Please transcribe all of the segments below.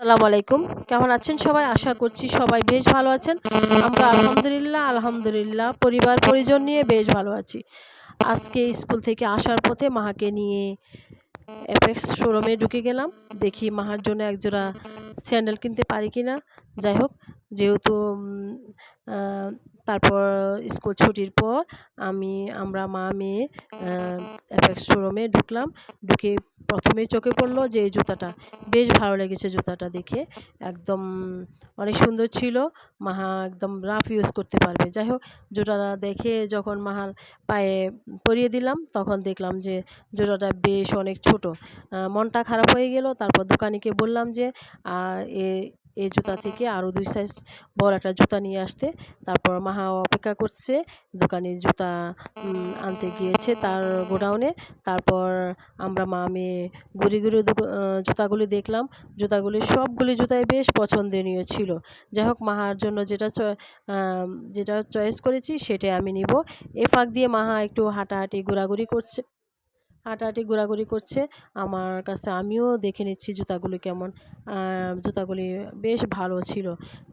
আসসালামু আলাইকুম। কেমন আছেন সবাই? আশা করছি সবাই বেশ ভালো আছেন। আমরা আলহামদুলিল্লাহ আলহামদুলিল্লাহ পরিবার পরিজন নিয়ে বেশ ভালো আছি। আজকে স্কুল থেকে আসার পথে মাহাকে নিয়ে এফএক্স শোরুমে ঢুকে গেলাম। দেখি মাহার জন্য একজোড়া স্যান্ডেল কিনতে পারি কি না যাই হোক, যেহেতু তারপর স্কুল ছুটির পর আমি, আমরা মা, মেয়ে অ্যাপেক্স শোরুমে ঢুকলাম। ঢুকে প্রথমেই চোখে পড়ল যে এই জুতাটা। বেশ ভালো লেগেছে জুতাটা দেখে। একদম অনেক সুন্দর ছিল। মাহা একদম রাফ ইউজ করতে পারবে। যাই হোক, জুতাটা দেখে যখন মাহার পায়ে পরিয়ে দিলাম, তখন দেখলাম যে জুতাটা বেশ অনেক ছোট। মনটা খারাপ হয়ে গেল। তারপর দোকানিকে বললাম যে এ এই জুতা থেকে আরও দুই সাইজ বড় একটা জুতা নিয়ে আসতে। তারপর মাহা অপেক্ষা করছে দোকানে জুতা আনতে গিয়েছে তার গোডাউনে তারপর আমরা মা, মেয়ে ঘুরে ঘুরে জুতাগুলি দেখলাম। জুতাগুলি সবগুলি জুতাই বেশ পছন্দনীয় ছিল। যাই হোক মাহার জন্য যেটা যেটা চয়েস করেছি সেটাই আমি নিব। এ ফাঁক দিয়ে মাহা একটু হাঁটাহাঁটি, ঘোরাঘুরি করছে। হাঁটাহাঁটি ঘোরাঘুরি করছে। আমার কাছে আমিও দেখে নিচ্ছি জুতাগুলি কেমন। জুতাগুলি বেশ ভালো ছিল,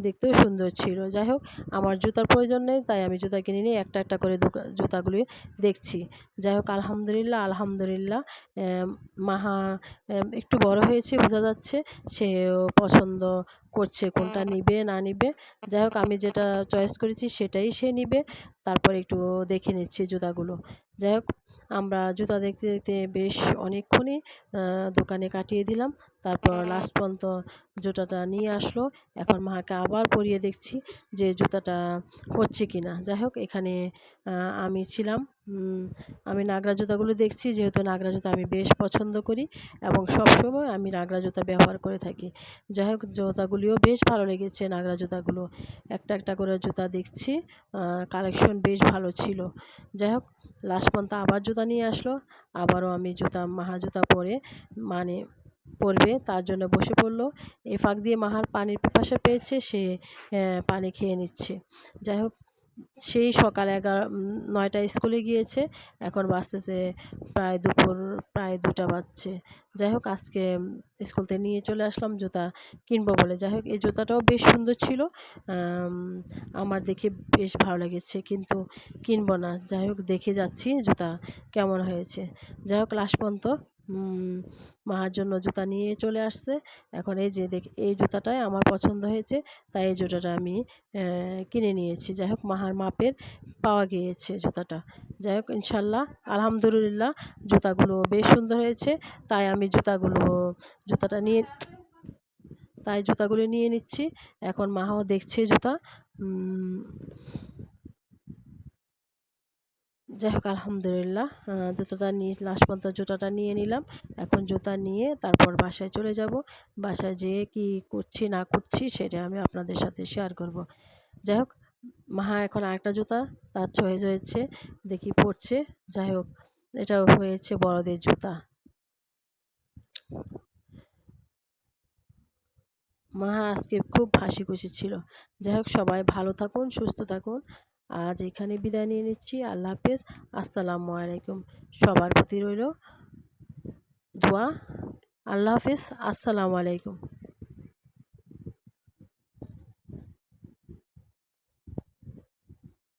দেখতেও সুন্দর ছিল। যাই হোক, আমার জুতার প্রয়োজন নেই, তাই আমি জুতা কিনে নিয়ে একটা একটা করে জুতাগুলি দেখছি। যাই হোক, আলহামদুলিল্লাহ আলহামদুলিল্লাহ মাহা একটু বড় হয়েছে, বোঝা যাচ্ছে। সে পছন্দ করছে কোনটা নিবে, না নিবে। যাই হোক, আমি যেটা চয়েস করেছি সেটাই সে নিবে। তারপর একটু দেখে নিচ্ছি জুতাগুলো। যাই হোক আমরা জুতা দেখতে দেখতে বেশ অনেকক্ষণই দোকানে কাটিয়ে দিলাম। তারপর লাস্ট পর্যন্ত জুতাটা নিয়ে আসলো। এখন মাকে আবার পরিয়ে দেখছি যে জুতাটা হচ্ছে কি না যাই হোক, এখানে আমি ছিলাম। আমি নাগরা জুতাগুলো দেখছি। যেহেতু নাগরা জুতা আমি বেশ পছন্দ করি এবং সবসময় আমি নাগরা জুতা ব্যবহার করে থাকি। যাই হোক, জুতাগুলিও বেশ ভালো লেগেছে নাগরা জুতাগুলো। একটা একটা করে জুতা দেখছি। কালেকশন বেশ ভালো ছিল। যাই হোক লাস্ট পর্যন্ত আবার জুতা নিয়ে আসলো। আবারও আমি জুতা মাহা জুতা পরে মানে পরবে, তার জন্য বসে পড়ল। এই ফাঁক দিয়ে মাহার পানির পিপাসা পেয়েছে, সে পানি খেয়ে নিচ্ছে। যাই হোক সেই সকাল এগারো নয়টায় স্কুলে গিয়েছে। এখন বাজতেছে প্রায় দুপুর, প্রায় দুটা বাজছে। যাই হোক, আজকে স্কুল থেকে নিয়ে চলে আসলাম জুতা কিনবো বলে। যাই হোক, এই জুতাটাও বেশ সুন্দর ছিল। আমার দেখে বেশ ভালো লেগেছে, কিন্তু কিনবো না। যাই হোক, দেখে যাচ্ছি জুতা কেমন হয়েছে। যাই হোক, লাস্ট পর্যন্ত মার জন্য জুতা নিয়ে চলে আসছে। এখন এই যে দেখ, এই জুতাটাই আমার পছন্দ হয়েছে, তাই এই জুতাটা আমি কিনে নিয়েছি। যাই হোক মাহার মাপের পাওয়া গিয়েছে জুতাটা। যাই হোক, ইনশাল্লাহ, আলহামদুলিল্লাহ, জুতাগুলো বেশ সুন্দর হয়েছে। তাই আমি জুতাগুলো, জুতাটা নিয়ে, তাই জুতাগুলো নিয়ে নিচ্ছি। এখন মাহাও দেখছে জুতা। যাই হোক আলহামদুলিল্লাহ জুতোটা নিয়ে, লাস্ট পর্যন্ত জুতাটা নিয়ে নিলাম। এখন জুতা নিয়ে তারপর বাসায় চলে যাব। বাসায় যেয়ে কি করছি, না করছি, সেটা আমি আপনাদের সাথে শেয়ার করব। যাই হোক মাহা এখন আরেকটা জুতা, তার চয়েস হয়েছে, দেখি পড়ছে যাই হোক এটাও হয়েছে বড়দের জুতা। মাহা আজকে খুব হাসি খুশি ছিল। যাই হোক সবাই ভালো থাকুন, সুস্থ থাকুন। আজ এখানে বিদায় নিয়ে নিচ্ছি। আল্লাহ হাফেজ। আসসালামু আলাইকুম। সবার প্রতি রইল দোয়া। আল্লাহ হাফেজ। আসসালামু আলাইকুম।